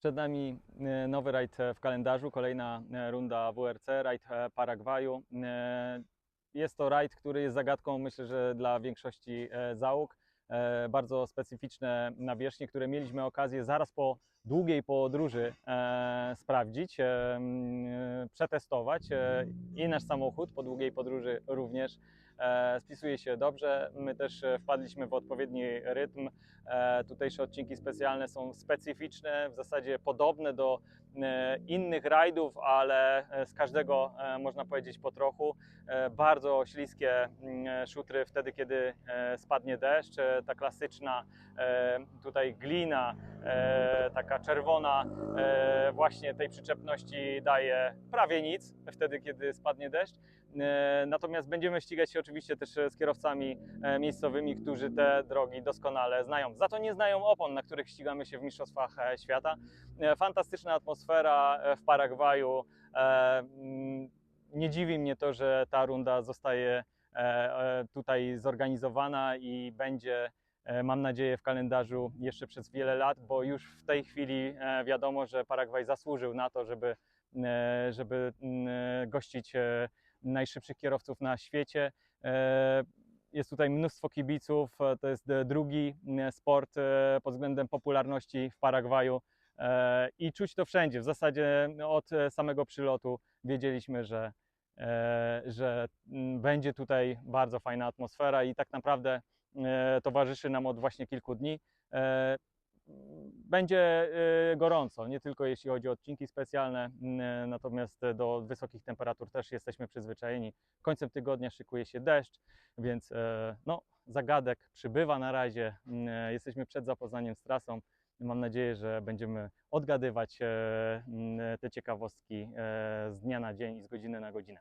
Przed nami e, nowy rajd w kalendarzu, kolejna e, runda WRC, rajd e, Paragwaju. E, Jest to rajd, który jest zagadką, myślę, że dla większości e, załóg. E, Bardzo specyficzne nawierzchnie, które mieliśmy okazję zaraz po długiej podróży e, sprawdzić, e, przetestować. E, I nasz samochód po długiej podróży również e, spisuje się dobrze. My też e, wpadliśmy w odpowiedni rytm. E, Tutejsze odcinki specjalne są specyficzne, w zasadzie podobne do e, innych rajdów, ale e, z każdego e, można powiedzieć po trochu. E, Bardzo śliskie mm, szutry wtedy, kiedy e, spadnie deszcz. E, Ta klasyczna e, tutaj glina, e, taka czerwona, e, właśnie tej przyczepności daje prawie nic wtedy, kiedy spadnie deszcz. E, Natomiast będziemy ścigać się oczywiście też z kierowcami e, miejscowymi, którzy te drogi doskonale znają. Za to nie znają opon, na których ścigamy się w Mistrzostwach e, Świata. E, Fantastyczna atmosfera w Paragwaju. Mm, Nie dziwi mnie to, że ta runda zostaje tutaj zorganizowana i będzie, mam nadzieję, w kalendarzu jeszcze przez wiele lat, bo już w tej chwili wiadomo, że Paragwaj zasłużył na to, żeby, żeby mm, gościć najszybszych kierowców na świecie. E, Jest tutaj mnóstwo kibiców. e, To jest e, drugi sport pod względem popularności w Paragwaju. I czuć to wszędzie. W zasadzie od e, samego przylotu wiedzieliśmy, że, że mm, będzie tutaj bardzo fajna atmosfera i tak naprawdę towarzyszy nam od właśnie kilku dni. Będzie e, gorąco, nie tylko jeśli chodzi o odcinki specjalne, m, natomiast do wysokich temperatur też jesteśmy przyzwyczajeni. Końcem tygodnia szykuje się deszcz, więc e, no, zagadek przybywa na razie. Jesteśmy przed zapoznaniem z trasą. Mam nadzieję, że będziemy odgadywać te ciekawostki z dnia na dzień i z godziny na godzinę.